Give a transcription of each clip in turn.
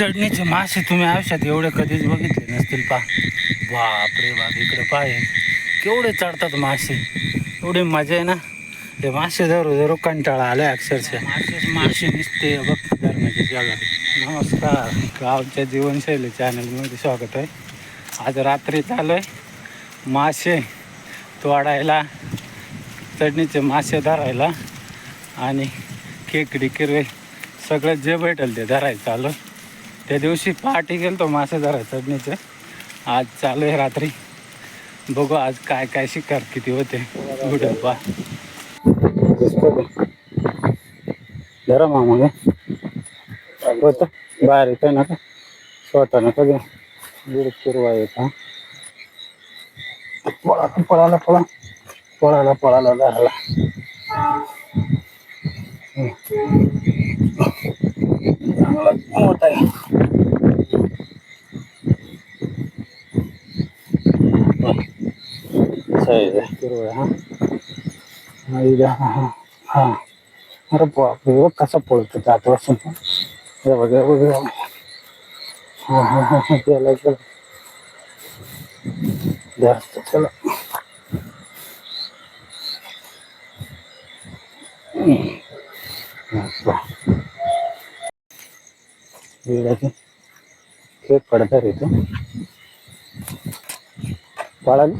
चढणीचे मासे तुम्ही आयुष्यात एवढे कधीच बघितले नसतील पा बापरे बाप इकडे पाय केवढे चढतात मासे. एवढी मजा आहे ना. ते मासे धरू धरू कंटाळा आलाय अक्षरशः. मासेच मासे दिसते बघ. जगात. नमस्कार. गावच्या जीवनशैली चॅनलमध्ये स्वागत आहे. आज रात्री चालू आहे मासे तोडायला चढणीचे मासे धरायला आणि खेकडी किरवे सगळं जे भेटेल ते धरायचं चालू. त्या दिवशी पहाटे गेलो तो मासे जरा चढणीचे आज चालू आहे रात्री. बघू आज काय काय शिकार किती होते. गुडल पा धरा मामा होतं. बाहेर येतं ना का स्वतः नका घ्या गुड किरवा येत पळाला पळा. पळाला पळाला धराला चांगला मोठा आहे साईज आहे किरवळ हा हा हा हा हा. अरे बापरे बघ कसा पळतो जात वासून हे बघ हे हा हा हा हा त्याला जास्त चला. वेळाचे केक पडतात इथे पळाली.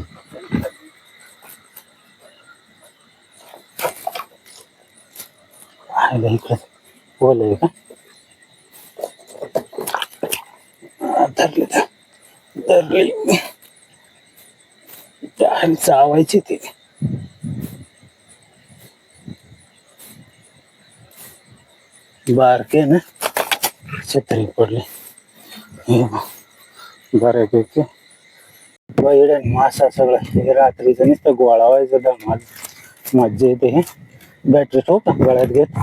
इकडे. बोल आहे का धरली धरली त्या चावायची ती. बारके ना? छत्री पडली. हे बऱ्यापैकी. बैड मासा सगळा. हे रात्रीचं नुसतं गोळा व्हायचं धमाल. मज्जा येते हे. बॅटरी ठेवू का गळ्यात घेत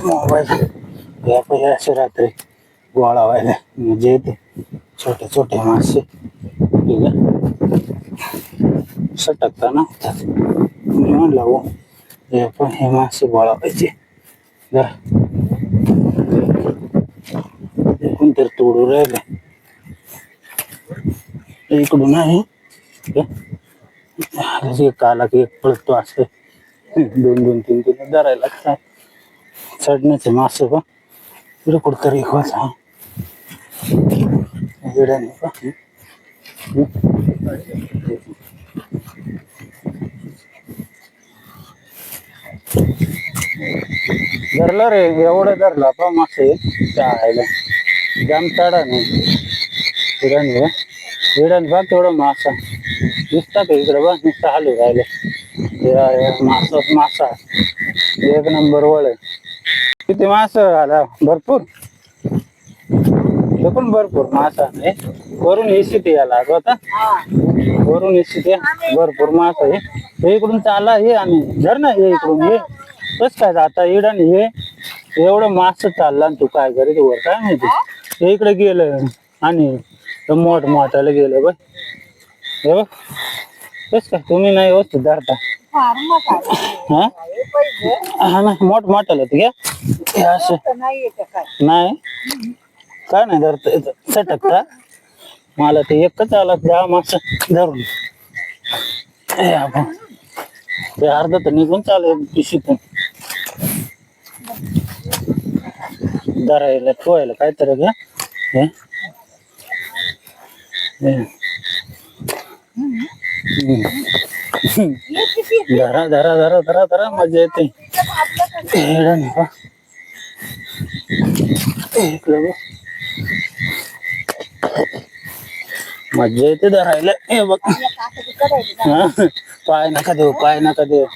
मोबाईल. या पहिले असे रात्री गोळा व्हायला. म्हणजे येते छोटे छोटे मासे. ठीक आहे. सटकताना मी म्हणलं हो हे पण हे मासे गोळा पाहिजे पण तर तोडू राहिले. इकडून आहे. एक आला काला की एक पळतो असं. दोन दोन तीन तीन धरायला लागतात चढण्याचे मासे पण तिकडे कुठतरी खोच हा. इड्याने धरलं रे एवढं धरलं पण मासे चायला जाम चढा नाही. इडन इडन बघ तेवढं मासा. दिसता का इकडे बघ नुसतं हालू राहिले. मासा मासा. एक नंबर वळ किती मास आला? भरपूर. ते पण भरपूर मासा आहे. वरून इसित याला आता. वरून इसित भरपूर मासा आहे. हे इकडून चाला हे आणि धर ना हे इकडून हे. कस काय आता इडन हे? एवढं मास चालला आणि तू काय करीत वर काय माहिती? हे इकडे गेलं आणि मोठ मोठ्याला गेलं बघ. हो? हे? तस का? तुम्ही नाही व्यवस्थित धरता. हा? हा ना मोठ मोठाला ते घ्या हे असं. नाही. काय. नाही धरत धरता सटकता. मला ते एकच आला दहा मास धरून. हे आपण. ते अर्ध तर निघून चालू पिशीतून धरायला ठेवायला काहीतरी घ्या हे. धरा धरा धरा धरा धरा मजा येते. मजा येते धरायला. हे बघ. पाय नका देऊ पाय नका देऊ.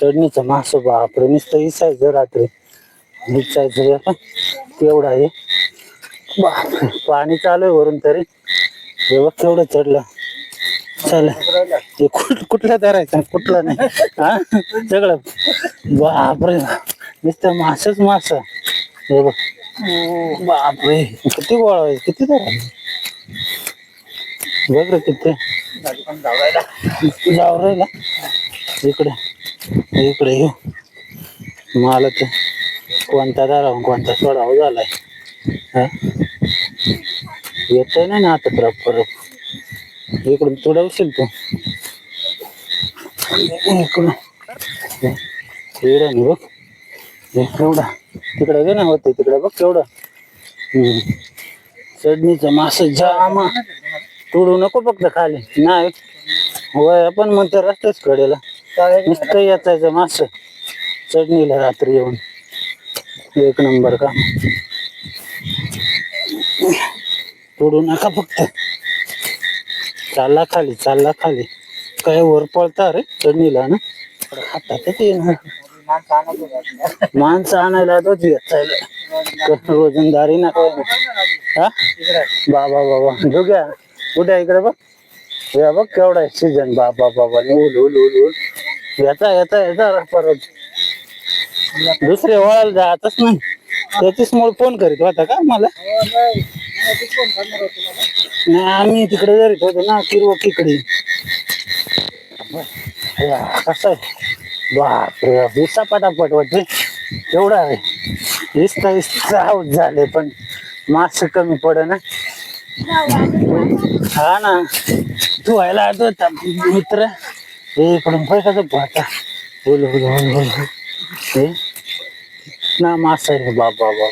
चढणीचा काय? मास बापरे नुसतं इसायचं रात्री. इसायचं एवढा का? आहे. पाणी चालू आहे वरून तरी. हे एवढं चढलं. चल. कुठला धरायचा कुठला नाही. हा? सगळं. बापरे. नुसतं मासच मास. हे बघ. बापरे. किती गोळा किती धरायचं बघ रे किती. जाऊ राहिला इकडे. इकडे येऊ. मला तर कोणता दारावून कोणता सोडावा झालाय. हा? येतोय ना आता प्रॉपर इकडून तुडवशील तू. इकडून. इकडं बघ. हे केवढा तिकडे गे ना होते तिकडे बघ केवढा. चढणीचा मास जामा. तोडू नको फक्त खाली. नाही. वय आपण म्हणतो रस्त्याच कडेला. नुसतं याचायचं मास. चढणीला रात्री येऊन. एक नंबर का तोडू नका फक्त. चालला खाली चालला खाली. काय वर पळता रे चढणीला ना? हातात येणार माणसं आणायला तोच वजनदारी ना हा? बाबा बाबा. जोग्या कुठे इकडे बघ. या बघ केवढा आहे सीजन बाबा बाबा. उल उल उल उल याचा याचा याचा परत. दुसरे वळायला जातच नाही. त्याचीच मूळ फोन करीत होता का मला? नाही आम्ही तिकडे जरी होतो ना किरव तिकडे. या, कसं आहे? बापरे दिसा पटापट वाटते एवढा आहे. इस्ता इस्ता आऊट झाले पण मास कमी पड ना. हा ना. तू व्हायला आठवत मित्र. हे इकडून पैसा पाहता. बोल बोल बोल बोल. हे? ना मास आहे बाबा बाबा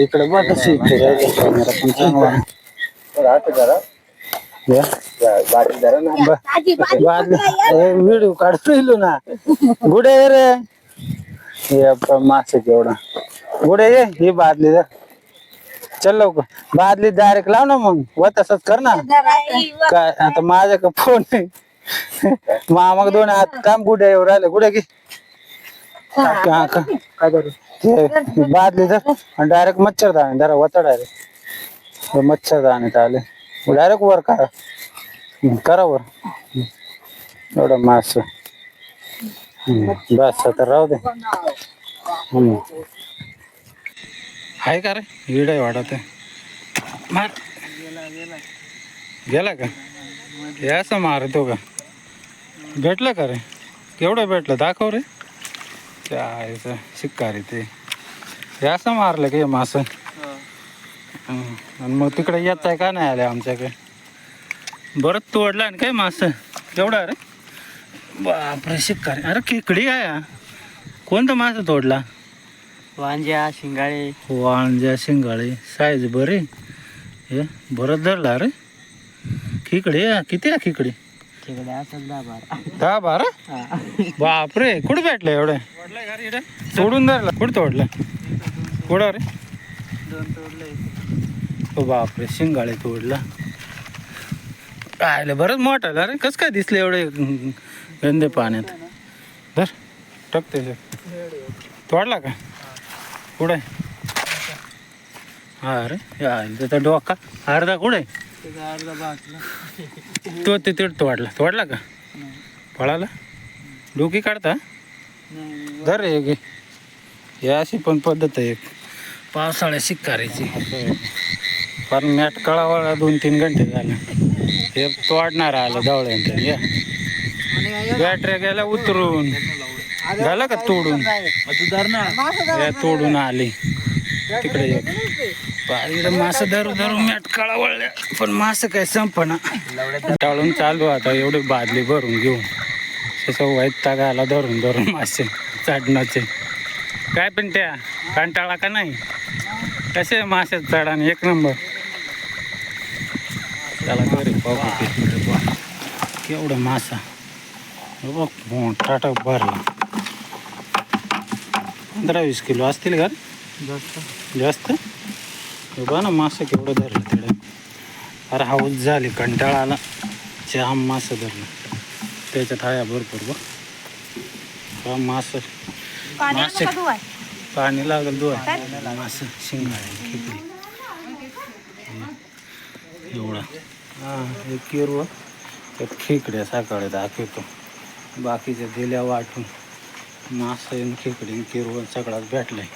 इकडे बघ कशी कॅमेरा पण चांगला. या. ब- बाजी बादली व्हिडिओ काढतो राहिलो ना. गुडे ये रे. हे मासे केवढा गुडे ये ही बादली जा चल लवकर. बादली डायरेक्ट लाव ना मग. व तसंच कर ना. काय आता माझ्या का फोन आहे मामा दोन हात काम कुठे येऊ राहिले कुठे की? का- का- काय करू? ते बादली तर आणि डायरेक्ट मच्छरदाणी जरा वता डायरेक्ट मच्छरदाणी आले. डायरेक्ट वर करा. हम्म, करा वर. हम्म. एवढं मास. हम्म, बस आता राहू दे. हम्म. आहे का रे? इड आहे आहे मार. गेला का? हे असं मारतो का? भेटलं का रे? केवढं भेटलं? दाखव रे. रे ते हे असं मारलं का हे मास आणि मग तिकडे येत आहे का नाही आले आमच्याकडे बरं तोडला आणि काय मास केवढा रे बापरे शिक्का रे अरे खेकडी आहे हा. कोणता मासा तोडला वांज्या शिंगाळे वांज्या शिंगाळे साईज बरे हे बरं धरला रे खिकडी आहे. किती आहे खिकडी दहा बारा. दहा बारा? बापरे कुठं भेटलं एवढं? सोडून धरला. कुठं तोडलं? कुठं रे? दोन तोडले. ओ बापरे शिंगाळे तोडला. काय बरंच मोठा रे. कसं काय दिसले एवढे गंदे पाण्यात? धर टाक त्याच्यात तोडला का? कुठे हा अरे या त्याचा डोका. अर्धा कुठे त्याचा अर्धा तो ते तिथं तोडला. तोडला का? पळाला? डोकी काढता? नाही धर रे घे हे अशी पण पद्धत आहे एक. पावसाळ्यात शिकारायची. पण मॅट कळावळा दोन तीन घंटे झाले. हे तोडणार आलं जवळ या. बॅटऱ्या गेल्या उतरून. झालं का तोडून? तू धर ना. या तोडून आली. तिकडे ये. पा- इकडे मासं धरू धरू मॅट कळावळल्या पण मासं काय संपना. टाळून चालू आता एवढी बादली भरून घेऊन. त्याचं वाईट तागाला धरून धरून मासे चढण्याचे काय पण त्या कंटाळा का नाही? कसे मासे चढाने एक नंबर. त्याला घरी पाहू. केवढं मासा. बघ टप भरला. पंधरा वीस किलो असतील का? रे? जास्त. जास्त? बघ ना मासे केवढं धरलं तिकडे. अरे हाऊस झाली कंटाळा आला. जाम मासं धरलं. त्याच्यात हाया भरपूर बघ. हा मास. मासे. पाणी लागल दो मास शिंगाळे खेकडी एवढा. हा हे किरव त्यात खेकड्या सकाळी दाखवतो बाकीच्या दिल्या वाटून. मास खेकडी किरवण सगळाच भेटलाय.